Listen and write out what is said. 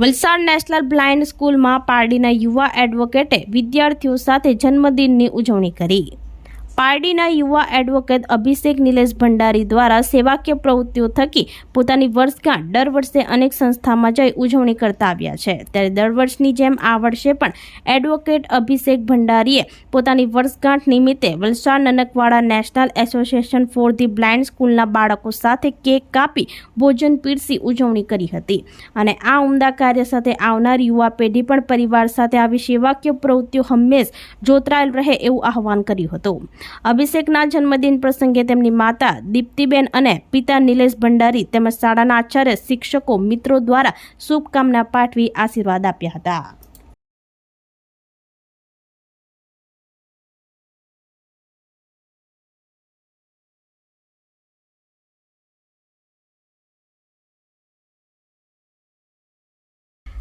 Valsad national blind સ્કૂલમાં પારડીના યુવા એડવોકેટે વિદ્યાર્થીઓ સાથે જન્મદિનની ઉજવણી કરી. પારડીના યુવા એડવોકેટ અભિષેક નિલેશ ભંડારી દ્વારા સેવાકીય પ્રવૃત્તિઓ થકી પોતાની વર્ષગાંઠ દર વર્ષે અનેક સંસ્થામાં જઈ ઉજવણી કરતા આવ્યા છે. ત્યારે દર વર્ષની જેમ આ વર્ષે પણ એડવોકેટ અભિષેક ભંડારીએ પોતાની વર્ષગાંઠ નિમિત્તે Valsad Nanakwada national association for the blind સ્કૂલના બાળકો સાથે કેક કાપી, ભોજન પીરસી ઉજવણી કરી હતી. અને આ ઉમદા કાર્ય સાથે આવનાર યુવા પેઢી પણ પરિવાર સાથે આવી સેવાકીય પ્રવૃત્તિઓ હંમેશ જોતરાયેલ રહે એવું આહવાન કર્યું હતું. અભિષેકના જન્મદિન પ્રસંગે તેમની માતા દીપ્તિબેન અને પિતા નિલેશ ભંડારી તેમજ શાળાના આચાર્ય શિક્ષકો મિત્રો દ્વારા શુભકામના પાઠવી આશીર્વાદ આપ્યા હતા.